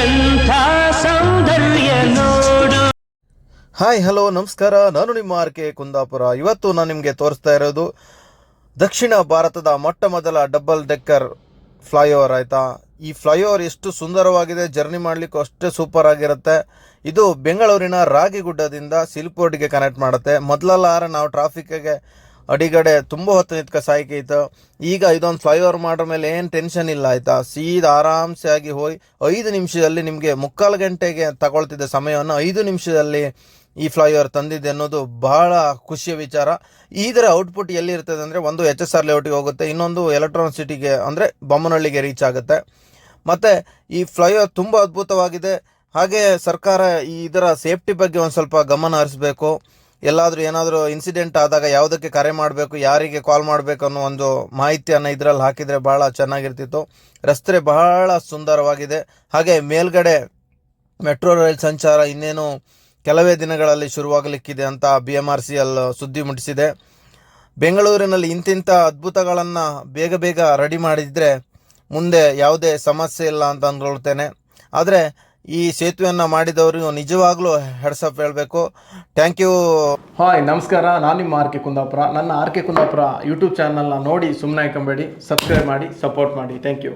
ಎಂಥ ಸೌಂದರ್ಯ ನೋಡು. Hi hello ನಮಸ್ಕಾರ. ನಾನು ನಿಮ್ಮ ಆರ್ ಕೆ ಕುಂದಾಪುರ. ಇವತ್ತು ನಾನು ನಿಮಗೆ ತೋರಿಸ್ತಾ ಇರೋದು ದಕ್ಷಿಣ ಭಾರತದ ಮೊಟ್ಟ ಮೊದಲ ಡಬಲ್ ಡೆಕ್ಕರ್ ಫ್ಲೈಓವರ್ ಆಯಿತಾ? ಈ ಫ್ಲೈಓವರ್ ಎಷ್ಟು ಸುಂದರವಾಗಿದೆ ಜರ್ನಿ ಮಾಡಲಿಕ್ಕೂ ಅಷ್ಟೇ ಸೂಪರ್ ಆಗಿರುತ್ತೆ. ಇದು ಬೆಂಗಳೂರಿನ ರಾಗಿಗುಡ್ಡದಿಂದ ಸಿಲ್ಪೋರ್ಟ್ಗೆ ಕನೆಕ್ಟ್ ಮಾಡುತ್ತೆ. ಮೊದಲೆಲ್ಲ ನಾವು ಟ್ರಾಫಿಕ್ಗೆ ಅಡಿಗಡೆ ತುಂಬ ಹೊತ್ತು ನಿಂತ್ಕ ಇತ್ತು. ಈಗ ಇದೊಂದು ಫ್ಲೈಓವರ್ ಮಾಡೋ ಮೇಲೆ ಏನು ಟೆನ್ಷನ್ ಇಲ್ಲ, ಆಯಿತಾ? ಸೀದಾ ಆರಾಮ್ಸೆ ಆಗಿ ಹೋಗಿ ಐದು ನಿಮಿಷದಲ್ಲಿ ನಿಮಗೆ ಮುಕ್ಕಾಲು ಗಂಟೆಗೆ ತಗೊಳ್ತಿದ್ದ ಸಮಯವನ್ನು ಐದು ನಿಮಿಷದಲ್ಲಿ ಈ ಫ್ಲೈಓವರ್ ತಂದಿದೆ ಅನ್ನೋದು ಬಹಳ ಖುಷಿಯ ವಿಚಾರ. ಇದರ ಔಟ್ಪುಟ್ ಎಲ್ಲಿ ಇರ್ತದೆ ಅಂದರೆ ಒಂದು ಎಚ್ ಎಸ್ ಆರ್ ಲೇಔಟಿಗೆ ಹೋಗುತ್ತೆ, ಇನ್ನೊಂದು ಎಲೆಕ್ಟ್ರಾನಿಕ್ ಸಿಟಿಗೆ ಅಂದರೆ ಬೊಮ್ಮನಹಳ್ಳಿಗೆ ರೀಚ್ ಆಗುತ್ತೆ. ಮತ್ತು ಈ ಫ್ಲೈಓವರ್ ತುಂಬ ಅದ್ಭುತವಾಗಿದೆ. ಹಾಗೆ ಸರ್ಕಾರ ಈ ಇದರ ಸೇಫ್ಟಿ ಬಗ್ಗೆ ಒಂದು ಸ್ವಲ್ಪ ಗಮನ ಹರಿಸಬೇಕು. ಎಲ್ಲಾದರೂ ಏನಾದರೂ ಇನ್ಸಿಡೆಂಟ್ ಆದಾಗ ಯಾವುದಕ್ಕೆ ಕರೆ ಮಾಡಬೇಕು, ಯಾರಿಗೆ ಕಾಲ್ ಮಾಡಬೇಕು ಅನ್ನೋ ಒಂದು ಮಾಹಿತಿಯನ್ನು ಇದರಲ್ಲಿ ಹಾಕಿದರೆ ಬಹಳ ಚೆನ್ನಾಗಿರ್ತಿತ್ತು. ರಸ್ತೆ ಬಹಳ ಸುಂದರವಾಗಿದೆ. ಹಾಗೆ ಮೇಲ್ಗಡೆ ಮೆಟ್ರೋ ರೈಲ್ ಸಂಚಾರ ಇನ್ನೇನು ಕೆಲವೇ ದಿನಗಳಲ್ಲಿ ಶುರುವಾಗಲಿಕ್ಕಿದೆ ಅಂತ B M R C L ಸುದ್ದಿ ಮುಟ್ಟಿಸಿದೆ. ಬೆಂಗಳೂರಿನಲ್ಲಿ ಇಂತಿಂಥ ಅದ್ಭುತಗಳನ್ನು ಬೇಗ ಬೇಗ ರೆಡಿ ಮಾಡಿದರೆ ಮುಂದೆ ಯಾವುದೇ ಸಮಸ್ಯೆ ಇಲ್ಲ ಅಂತ ಅಂದ್ಕೊಳ್ತೇನೆ. ಆದರೆ ಈ ಸೇತುವೆಯನ್ನು ಮಾಡಿದವರು ನಿಜವಾಗ್ಲೂ ಹೆಡ್ಸಪ್ ಹೇಳಬೇಕು. ಥ್ಯಾಂಕ್ ಯು ಹಾಯ್ ನಮಸ್ಕಾರ. ನಾನು ನಿಮ್ಮ ಆರ್ ಕೆ ಕುಂದಾಪುರ. ನನ್ನ ಆರ್ ಕೆ ಕುಂದಾಪುರ ಯೂಟ್ಯೂಬ್ ಚಾನಲ್ನ ನೋಡಿ ಸುಮ್ಮನೆ ಹಾಕೊಂಬೇಡಿ ಸಬ್ಸ್ಕ್ರೈಬ್ ಮಾಡಿ ಸಪೋರ್ಟ್ ಮಾಡಿ. Thank you